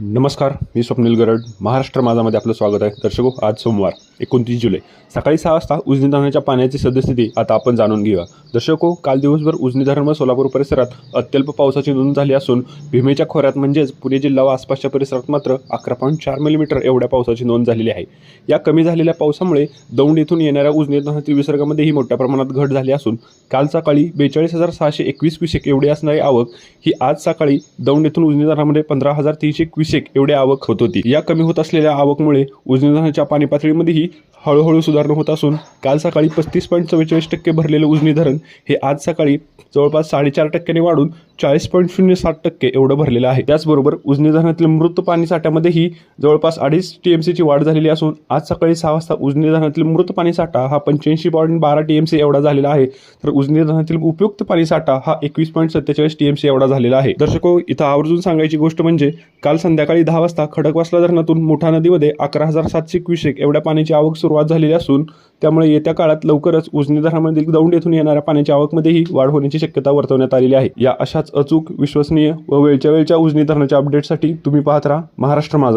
नमस्कार मी स्वप्नील गरड. महाराष्ट्र माझामध्ये आपलं स्वागत आहे. दर्शको हो, आज सोमवार एकोणतीस जुलै. सकाळी सहा वाजता उजनी धरणाच्या पाण्याची सद्यस्थिती आता आपण जाणून घेऊया. दर्शको हो, काल दिवसभर उजनी धरण व सोलापूर परिसरात अत्यल्प पावसाची नोंद झाली असून भीमेच्या खोऱ्यात म्हणजेच पुणे जिल्हा व आसपासच्या परिसरात मात्र अकरा पॉईंट चार मिलीमीटर एवढ्या पावसाची नोंद झालेली आहे. या कमी झालेल्या पावसामुळे दौंड येथून येणाऱ्या उजनी धरणातील विसर्गामध्येही मोठ्या प्रमाणात घट झाली असून काल सकाळी बेचाळीस हजार सहाशे एकवीस क्युसेक एवढी असणारी आवक ही आज सकाळी दौंड येथून उजनी धरणामध्ये पंधरा हजार तीनशे शेक एवढी आवक होत होती. या कमी होत असलेल्या आवकमुळे उजनीधरणाच्या पाणी पातळीमध्येही हळूहळू सुधारणा होत असून काल सकाळी पस्तीस पॉईंट चव्वेचाळीस टक्के भरलेलं उजनी धरण हे आज सकाळी जवळपास साडेचार टक्क्याने वाढून चाळीस पॉईंट शून्य सात टक्के एवढं भरलेलं आहे. त्याचबरोबर उजनी धरणातील मृत पाणी साठ्यामध्येही जवळपास अडीच टी एम सीची वाढ झालेली असून आज सकाळी सहा वाजता उजनी धरणातील मृत पाणी साठा हा पंच्याऐंशी पॉईंट बारा टी एम सी एवढा झालेला आहे. तर उजनी धरणातील उपयुक्त पाणी साठा हा एकवीस पॉईंट सत्तेचाळीस टी एम सी एवढा झालेला आहे. दर्शको इथं आवर्जून सांगायची गोष्ट म्हणजे काल संध्याकाळी दहा वाजता खडकवासला धरणातून मुठा नदीमध्ये अकरा हजार सातशे क्युसेक एवढ्या पाण्याची आवक सुरुवात झालेली असून त्यामुळे येत्या काळात लवकरच उजनी धरणामधील दौंड येथून येणाऱ्या पाण्याच्या आवकमध्येही वाढ होण्याची शक्यता वर्तवण्यात आलेली आहे. या अशाच अचूक विश्वसनीय व वेळच्या वेळच्या उजनी धरणाच्या अपडेटसाठी तुम्ही पाहत राहा महाराष्ट्र माझा.